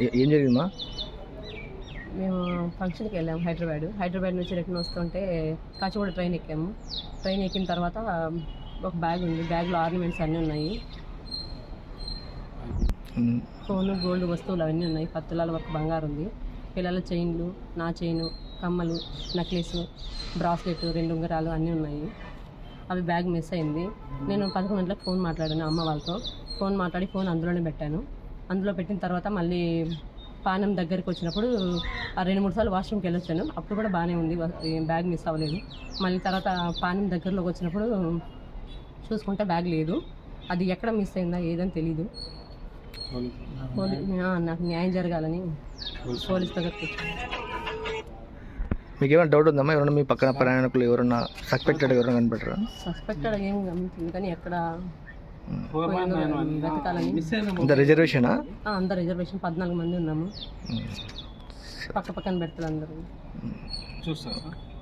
ఏ- జరిగిందమ్మా? మేము ఫంక్షన్కి వెళ్ళాము హైదరాబాద్. హైదరాబాద్ నుంచి రిటర్న్ వస్తుంటే కాచిగూడ ట్రైన్ ఎక్కాము. ట్రైన్ ఎక్కిన తర్వాత ఒక బ్యాగ్ ఉంది. బ్యాగ్లో ఆర్నమెంట్స్ అన్నీ ఉన్నాయి. ఫోన్ గోల్డ్ వస్తువులు అవన్నీ ఉన్నాయి. పది తులాల వరకు బంగారు ఉంది. పిల్లల చైన్లు నా చైను కమ్మలు నెక్లెస్ బ్రాస్లెట్ రెండు ఉంగరాలు అన్నీ ఉన్నాయి. అవి బ్యాగ్ మిస్ అయింది. నేను పదకొండు గంటలకు ఫోన్ మాట్లాడాను అమ్మ వాళ్ళతో. ఫోన్ మాట్లాడి ఫోన్ అందులోనే పెట్టాను. అందులో పెట్టిన తర్వాత మళ్ళీ పానం దగ్గరికి వచ్చినప్పుడు ఆ రెండు మూడు సార్లు వాష్రూమ్కి వెళ్ళొచ్చాను. అప్పుడు కూడా బాగానే ఉంది. బ్యాగ్ మిస్ అవ్వలేదు. మళ్ళీ తర్వాత పానం దగ్గరలోకి వచ్చినప్పుడు చూసుకుంటే బ్యాగ్ లేదు. అది ఎక్కడ మిస్ అయిందా ఏదని తెలీదు. నాకు న్యాయం జరగాలని పోలీస్ దగ్గరకు. మీకు ఏమైనా డౌట్ ఉందమ్మా? ఎవరైనా మీ పక్కన ప్రయాణికులు ఎవరైనా సస్పెక్టెడ్ ఎవరైనా కనిపెట్టరా సస్పెక్టెడ్ ఏం కానీ ఎక్కడ వెతకాలని. ఇంత రిజర్వేషనా అందరు రిజర్వేషన్ పద్నాలుగు మంది ఉన్నాము. ఉమ్. పక్క పక్కన పెడతారు అందరూ. చూస్తారు